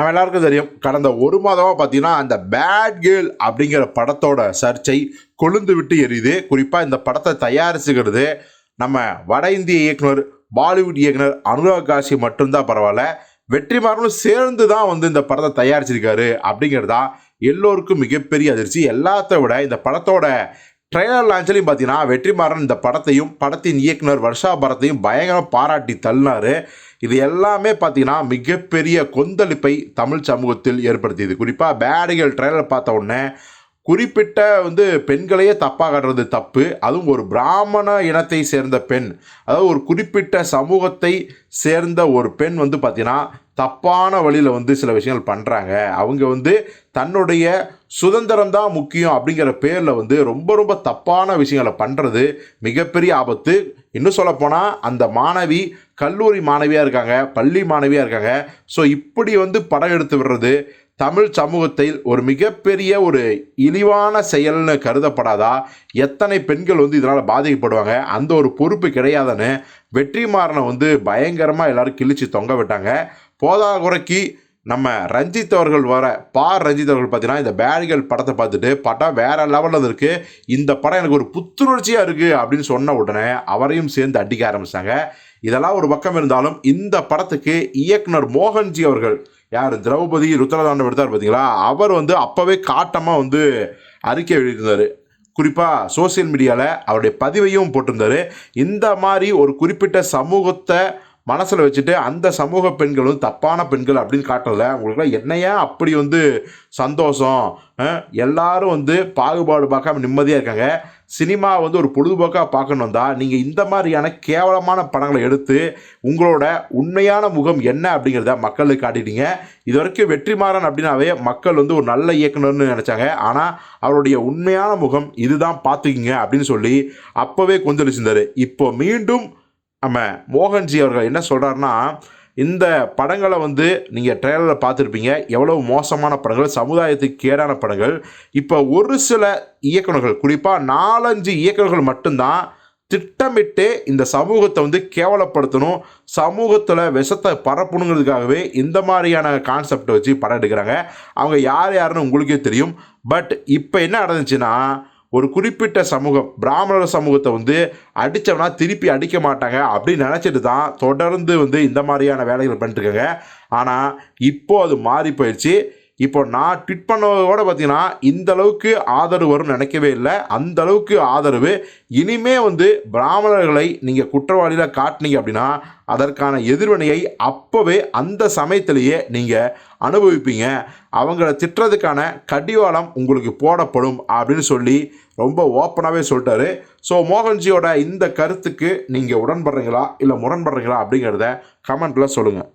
நம்ம எல்லாருக்கும் தெரியும் கடந்த ஒரு மாதமாக பார்த்தீங்கன்னா அந்த பேட் கேர்ள் அப்படிங்கிற படத்தோட சர்ச்சை கொழுந்து விட்டு எரியுது. குறிப்பாக இந்த படத்தை தயாரிச்சுக்கிறது நம்ம வட இந்திய இயக்குனர் பாலிவுட் இயக்குனர் அனுராக் காஷி மட்டும்தான் பரவாயில்ல. வெற்றிமாறனும் சேர்ந்து தான் வந்து இந்த படத்தை தயாரிச்சிருக்காரு அப்படிங்கிறது தான் எல்லோருக்கும் மிகப்பெரிய அதிர்ச்சி. எல்லாத்த விட இந்த படத்தோட ட்ரெய்லர் லான்ச்லையும் பார்த்தீங்கன்னா வெற்றிமாறன் இந்த படத்தையும் படத்தின் இயக்குனர் வர்ஷா பரத்தையும் பயங்கரம் பாராட்டி தள்ளினார். இது எல்லாமே பார்த்தீங்கன்னா மிகப்பெரிய கொந்தளிப்பை தமிழ் சமூகத்தில் ஏற்படுத்தியது. குறிப்பாக பேடிகள் ட்ரெய்லர் பார்த்த உடனே குறிப்பிட்ட வந்து பெண்களையே தப்பாக காட்டுறது தப்பு. அதுவும் ஒரு பிராமண இனத்தை சேர்ந்த பெண். அதாவது ஒரு குறிப்பிட்ட சமூகத்தை சேர்ந்த ஒரு பெண் வந்து பார்த்தீங்கன்னா தப்பான வழியில் வந்து சில விஷயங்கள் பண்ணுறாங்க அவங்க வந்து தன்னுடைய சுதந்திரம் தான் முக்கியம் அப்படிங்கிற பேரில் வந்து ரொம்ப ரொம்ப தப்பான விஷயங்களை பண்ணுறது மிகப்பெரிய ஆபத்து. இன்னும் சொல்லப்போனால் அந்த மாணவி கல்லூரி மாணவியாக இருக்காங்க பள்ளி மாணவியாக இருக்காங்க. ஸோ இப்படி வந்து படம் எடுத்து விடுறது தமிழ் சமூகத்தில் ஒரு மிகப்பெரிய ஒரு இழிவான செயல்னு கருதப்படாதா? எத்தனை பெண்கள் வந்து இதனால் பாதிக்கப்படுவாங்க? அந்த ஒரு பொறுப்பு கிடையாதுன்னு வெற்றிமாறனை வந்து பயங்கரமாக எல்லாரும் கிழிச்சு தொங்க விட்டாங்க. போதா குறைக்கு நம்ம ரஞ்சித் அவர்கள் வர பார் ரஞ்சித் அவர்கள் பார்த்தீங்கன்னா இந்த பேரிகள் படத்தை பார்த்துட்டு படம் வேற லெவலில் இருக்குது இந்த படம் எனக்கு ஒரு புத்துணர்ச்சியாக இருக்குது அப்படின்னு சொன்ன உடனே அவரையும் சேர்ந்து அடிக்க ஆரம்பித்தாங்க இதெல்லாம் ஒரு பக்கம் இருந்தாலும் இந்த படத்துக்கு இயக்குனர் மோகன்ஜி அவர்கள் யார்? திரௌபதி ருத்ரதாண்டம் எடுத்தார் பார்த்தீங்களா? அவர் வந்து அப்போவே காட்டமாக வந்து அறிக்கை எழுதியிருந்தார். குறிப்பாக சோசியல் மீடியாவில் அவருடைய பதிவையும் போட்டிருந்தார். இந்த மாதிரி ஒரு குறிப்பிட்ட சமூகத்தை மனசில் வச்சுட்டு அந்த சமூக பெண்களும் தப்பான பெண்கள் அப்படின்னு காட்டுறதுல உங்களுக்குலாம் என்னையா அப்படி வந்து சந்தோஷம் எல்லாரும் வந்து பாகுபாடு பார்க்காம நிம்மதியாக இருக்காங்க. சினிமா வந்து ஒரு பொழுதுபோக்காக பார்க்கணும் வந்தால் நீங்கள் இந்த மாதிரியான கேவலமான படங்களை எடுத்து உங்களோட உண்மையான முகம் என்ன அப்படிங்கிறத மக்களுக்கு காட்டிட்டீங்க. இது வரைக்கும் வெற்றிமாறன் அப்படின்னாவே மக்கள் வந்து ஒரு நல்ல இயக்குனர்னு நினச்சாங்க. ஆனால் அவருடைய உண்மையான முகம் இதுதான் பார்த்துக்கிங்க அப்படின்னு சொல்லி அப்போவே கொந்தளிச்சிருந்தாரு இப்போ மீண்டும் நம்ம மோகன்ஜி அவர்கள் என்ன சொல்கிறாருன்னா இந்த படங்களை வந்து நீங்கள் ட்ரெயிலரில் பார்த்துருப்பீங்க. எவ்வளோ மோசமான படங்கள் சமுதாயத்துக்கு கேடான படங்கள். இப்போ ஒரு சில இயக்குனர்கள் குறிப்பாக நாலஞ்சு இயக்குனர்கள் மட்டும்தான் திட்டமிட்டு இந்த சமூகத்தை வந்து கேவலப்படுத்தணும் சமூகத்தில் விஷத்தை பரப்பணுங்கிறதுக்காகவே இந்த மாதிரியான கான்செப்டை வச்சு படம் எடுக்கிறாங்க. அவங்க யார் யாருன்னு உங்களுக்கே தெரியும். பட் இப்போ என்ன நடந்துச்சுன்னா ஒரு குறிப்பிட்ட சமூகம் பிராமணர் சமூகத்தை வந்து அடித்தவனா திருப்பி அடிக்க மாட்டாங்க அப்படின்னு நினச்சிட்டு தான் தொடர்ந்து வந்து இந்த மாதிரியான வேலைகள் பண்ணிட்டுருக்காங்க ஆனால் இப்போது அது மாறி போயிடுச்சு இப்போ நான் ட்விட் பண்ணதோட பார்த்தீங்கன்னா இந்த அளவுக்கு ஆதரவு வரும்னு நினைக்கவே இல்லை. அந்த அளவுக்கு ஆதரவு. இனிமே வந்து பிராமணர்களை நீங்கள் குற்றவாளியில் காட்டினீங்க அப்படின்னா அதற்கான எதிர்வினையை அப்போவே அந்த சமயத்திலேயே நீங்கள் அனுபவிப்பீங்க. அவங்கள திட்டுறதுக்கான கடிவாளம் உங்களுக்கு போடப்படும் அப்படின்னு சொல்லி ரொம்ப ஓப்பனாகவே சொல்லிட்டாரு. ஸோ மோகன்ஜியோட இந்த கருத்துக்கு நீங்கள் உடன்படுறீங்களா? இல்லை முரண்படுறீங்களா? அப்படிங்கிறத கமெண்ட்டில் சொல்லுங்கள்